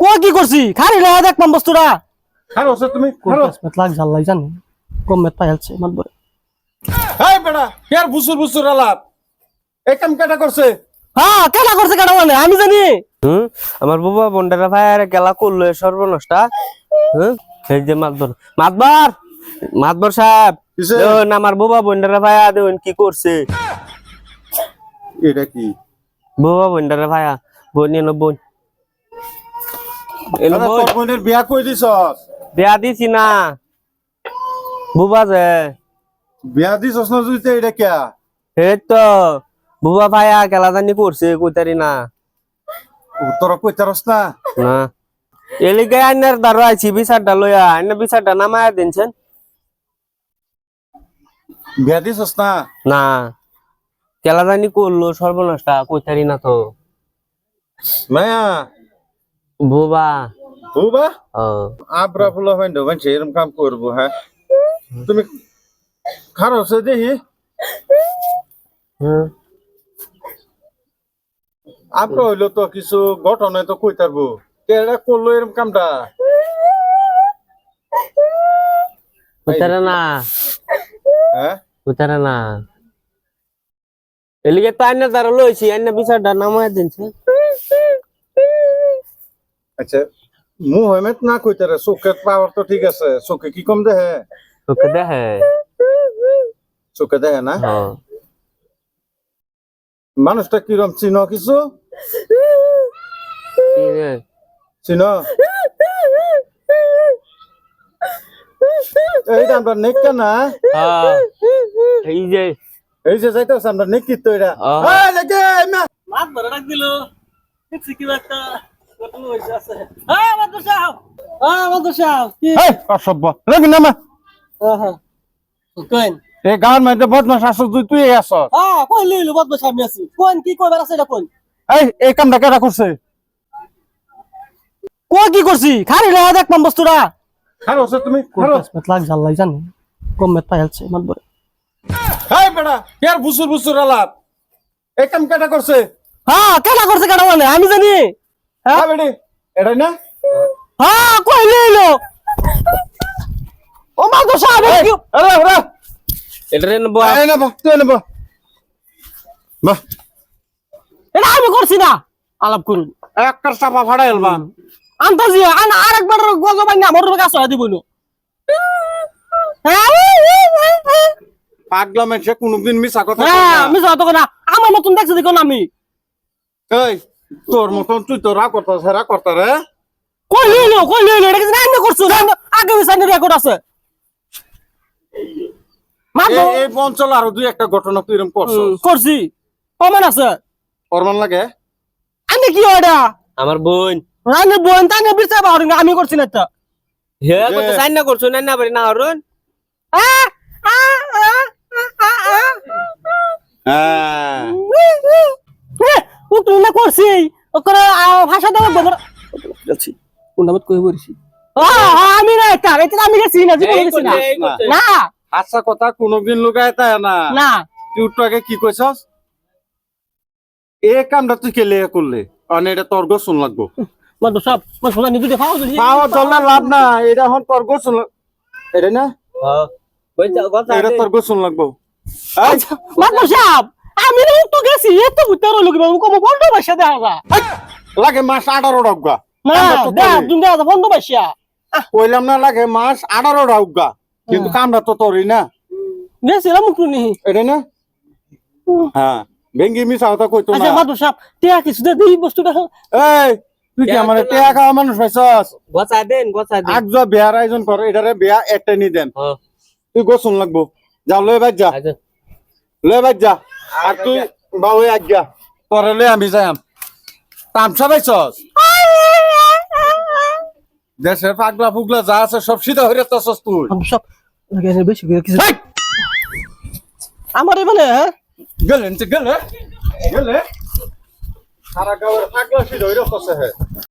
কো কি করছি? খারি লাগা দেখলাম বস্তুটা। খারো তুমি খারো মেত লাগ ঝাল্লাই জানি। কম মেত পাইলছে মাতবরে হাই বেটা কেয়ার বুসুর বুসুর আলাপ। এই কাম কেটা করছে? হ্যাঁ কেনা করছে কেনা মানে আমি জানি। হুম? আমার বাবা বন্ডারা ভাই আর গেলা করল সর্বনষ্টা হুম? যে মাতবর মাতবর মাতবর সাহেব? দেখুন আমার বাবা বন্ডারা ভাই দেখুন কি করছে? এটা কি? বাবা বন্ডারা ভাই বোন বোন এলো আরে বোন তোর বোনের বিয়া কই দিছ বিয়া দিছি না। বুবা যে। বিয়া না তুই তো এটা কিয়া? এই তো। বুবা ভাইয়া গেলা জানি করছে কইতারি না। তোরা কইতারস না? না। এলিগে আইনার দারো আইছি বিচারটা লইয়া। আইনা বিচারটা নামায় দিনছেন বিয়া না? না। কেলা জানি করল সর্বনাশটা কইতারি না তো। মায়া বুবা। বুবা? আবরা ফুলা হইন দো মানে এরকম কাম করব হ্যাঁ? তুমি খারো আছে দেখি। হুম। আবরা হইল তো কিছু ঘটনা তো কইতারবো কেডা করল এরকম কামটা? কইতারে না। হ্যাঁ? না। এলিগে তো আইনা দারো লইছি আইনা বিচারটা নামায় দিনছে। আচ্ছা মু হেমেত না কইতারে চোখে পাওয়ার তো ঠিক আছে চোখে কি কম দেহে? তোকে দেখে চোখে দেহে না? ও মানুষটা কিরম চিন কিছু? কি রে? চিন এইটা আমরা নেকটা না? হ্যাঁ। এই যে। এই যে যাইতেছে আমরা নেকিত তো এটা আহ। এই লেগে মা মাতবরে ডাক দিল। দেখছি কি একটা ঘটনা হইছে আছে হ্যাঁ হ্যাঁ কি? লেগে হ্যাঁ কইন এই গাঁর মধ্যে বদমাস আসছ তুই তুই আস কই লইলো মাতবর সাহেব আছি। কোন কি কইবার আছে কোন? এই এই কামটা কেটা করছে? কো কি করছি? খারি লাগা দেখলাম বস্তুটা। খারো আছে তুমি খারো। জানি? কম মেত পাইলছে মাতবরে হাই বেটা কেয়ার বুসুর বুসুর আলাপ? এই কাম কেটা করছে? হ্যাঁ করছে মানে? আমি জানি। হ্যাঁ বেটি এটা না কই লইলো ও মাতবর সাহেব কি আরে আরে এটা রে নেব এই নেব তুই নেব বাহ এটা আমি করছি না আলাপ করুন এক কার চাপা ফাড়া এলবা আন্তাজি আন আরেকবার গজবাই না মোর কাছে হয়ে দিব পাগলা মানুষে কোনোদিন মিছা কথা কয় হ্যাঁ না। আমি যত না আমার মতন দেখছি দেখুন আমি এই তোর মতন তুই তো রা করতা সেরা করতা রে? কই লইলো কই লইলো এটা কিছু না করছ? আগে বিসাইনে রেকর্ড আছে। মাতো এই- অঞ্চল আরও দুই একটা ঘটনা তুই এরকম করছ করছি। কমান আছে। ফরমান লাগে? আমি কি ওটা আমার বোন। রানে বোন তানে বিরসা বাহরি না আমি করছি না তো হে কত সাইন না করছ? না না পারি না হরুন আ আ আ আ আ। হ্যাঁ। করছি? ওকরে ভাষা দেওয়া বদর যাচ্ছি। কোনটা কই বলছি আমি না এটা এটা আমি গেছি না জীবনে গেছি না। না। আচ্ছা কথা কোনোদিন লুকায় না। না। তুই কি কইছস? এ কামটা তুই কেলে করলে? কারণ এটা তোর গোসন লাগবো। মত সব মত সোনা নিদু দেখাও যদি পাওয়া চললে লাভ না এটা এখন তোর গোসন এটা না? হ্যাঁ। কই কথা এটা তোর গোসন লাগবো। এই, মত সব। আমি না তো গেছি এত উত্তর লোক বাবু কম বন্ধ বসে দেখা যা। লাগে মাস আঠারো ডাউগা না দেখ তুমি দেখা বন্ধ বসিয়া কইলাম না লাগে মাস আঠারো ডাউগা কিন্তু কামটা তো তোরই না। গেছিলাম মুখ নি। এটা না? হ্যাঁ ভেঙ্গি মিশা কথা কইতো আচ্ছা না মত সব টিয়া কিছু দে বস্তুটা। এই তুই কি আমার টেয়া খাওয়া মানুষ পাইছস গছা দেন গছা দেন। আগ যা বিয়ার আয়োজন কর এটারে বিয়া একটা নি দেন। তুই গোসন লাগবো। যা লয়ে বাজ যা। আচ্ছা। লয়ে বাজ যা। আর তুই বাউ আজ্ঞা পরে লয়ে আমি যাইম তামসা পাইছস? দেশের পাগলা ফুগলা যা আছে সব সিধা হইরে তছস তুই। সব বেশি করে কিছু আমার এবারে হ্যাঁ? গেলেন গেলে। গেলে। সারা গাঁয়ের পাগলা সিধা হইরে হে।